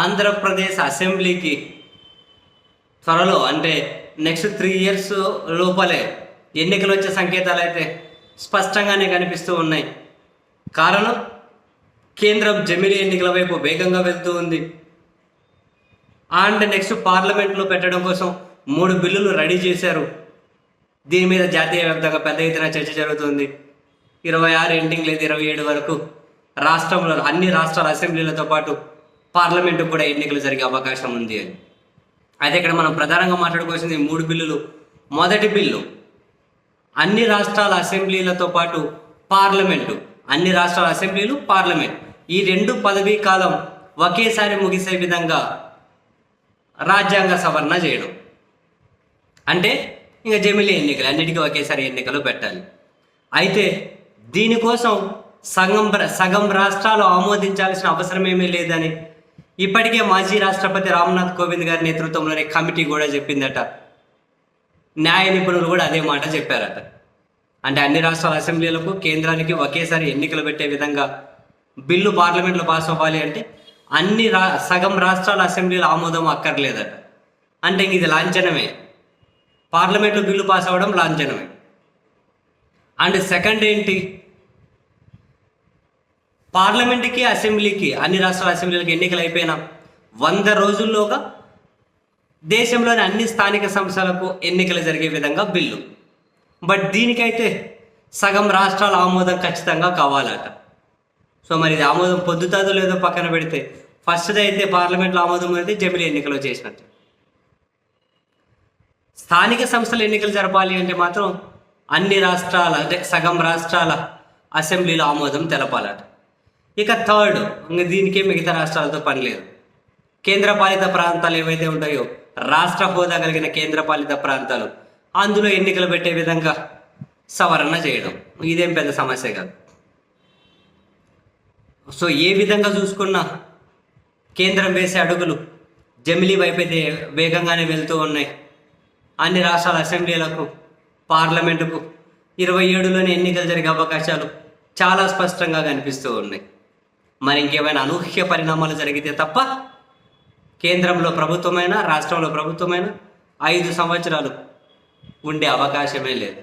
ఆంధ్రప్రదేశ్ అసెంబ్లీకి త్వరలో అంటే నెక్స్ట్ త్రీ ఇయర్స్ లోపలే ఎన్నికలు వచ్చే సంకేతాలు అయితే స్పష్టంగానే కనిపిస్తూ ఉన్నాయి. కారణం కేంద్రం జమిలీ ఎన్నికల వైపు వేగంగా వెళ్తూ ఉంది. అండ్ నెక్స్ట్ పార్లమెంట్లో పెట్టడం కోసం మూడు బిల్లులు రెడీ చేశారు. దీని మీద జాతీయ వ్యాప్తంగా పెద్ద ఎత్తున చర్చ జరుగుతుంది. ఇరవై ఆరు ఎండింగ్ లేదు ఇరవై ఏడు వరకు రాష్ట్రంలో అన్ని రాష్ట్రాల అసెంబ్లీలతో పాటు పార్లమెంటు కూడా ఎన్నికలు జరిగే అవకాశం ఉంది అని. అయితే ఇక్కడ మనం ప్రధానంగా మాట్లాడుకోవాల్సింది మూడు బిల్లులు. మొదటి బిల్లు అన్ని రాష్ట్రాల అసెంబ్లీలతో పాటు పార్లమెంటు. అన్ని రాష్ట్రాల అసెంబ్లీలు పార్లమెంట్. ఈ రెండు పదవీ కాలం ఒకేసారి ముగిసే విధంగా రాజ్యాంగ సవరణ చేయడం. అంటే ఇంకా జమిలీ ఎన్నికలు అన్నిటికీ ఒకేసారి ఎన్నికలు పెట్టాలి. అయితే దీనికోసం సగం సగం రాష్ట్రాలు ఆమోదించాల్సిన అవసరం ఏమీ లేదని ఇప్పటికే మాజీ రాష్ట్రపతి రామ్నాథ్ కోవింద్ గారి నేతృత్వంలోని కమిటీ కూడా చెప్పిందట. న్యాయ నిపుణులు కూడా అదే మాట చెప్పారట. అంటే అన్ని రాష్ట్రాల అసెంబ్లీలకు కేంద్రానికి ఒకేసారి ఎన్నికలు పెట్టే విధంగా బిల్లు పార్లమెంట్లో పాస్ అవ్వాలి అంటే అన్ని రా సగం రాష్ట్రాల అసెంబ్లీల ఆమోదం అక్కర్లేదట. అంటే ఇది లాంఛనమే. పార్లమెంట్లో బిల్లు పాస్ అవ్వడం లాంఛనమే. అండ్ సెకండ్ ఏంటి? పార్లమెంట్కి అసెంబ్లీకి అన్ని రాష్ట్రాల అసెంబ్లీలకు ఎన్నికలు అయిపోయిన వంద రోజుల్లోగా దేశంలోని అన్ని స్థానిక సంస్థలకు ఎన్నికలు జరిగే విధంగా బిల్లు. బట్ దీనికైతే సగం రాష్ట్రాల ఆమోదం ఖచ్చితంగా కావాలట. సో మరి ఇది ఆమోదం పొద్దుతాదో లేదో పక్కన పెడితే ఫస్ట్ది అయితే పార్లమెంట్లో ఆమోదం అయితే జమిలీ ఎన్నికలు చేసినట్టు. స్థానిక సంస్థల ఎన్నికలు జరపాలి అంటే మాత్రం అన్ని రాష్ట్రాల అంటే సగం రాష్ట్రాల అసెంబ్లీలో ఆమోదం తెలపాలట. ఇక థర్డ్ ఇంకా దీనికే మిగతా రాష్ట్రాలతో పని లేదు. కేంద్రపాలిత ప్రాంతాలు ఏవైతే ఉంటాయో రాష్ట్ర హోదా కలిగిన కేంద్రపాలిత ప్రాంతాలు అందులో ఎన్నికలు పెట్టే విధంగా సవరణ చేయడం. ఇదేం పెద్ద సమస్య కాదు. సో ఏ విధంగా చూసుకున్నా కేంద్రం వేసే అడుగులు జమిలీ వైపు అయితే వేగంగానే వెళ్తూ ఉన్నాయి. అన్ని రాష్ట్రాల అసెంబ్లీలకు పార్లమెంటుకు ఇరవై ఏడులోనే ఎన్నికలు జరిగే అవకాశాలు చాలా స్పష్టంగా కనిపిస్తూ ఉన్నాయి. మరి ఇంకేమైనా అనూహ్య పరిణామాలు జరిగితే తప్ప కేంద్రంలో ప్రభుత్వమైన రాష్ట్రంలో ప్రభుత్వమైన ఐదు సంవత్సరాలు ఉండే అవకాశమే లేదు.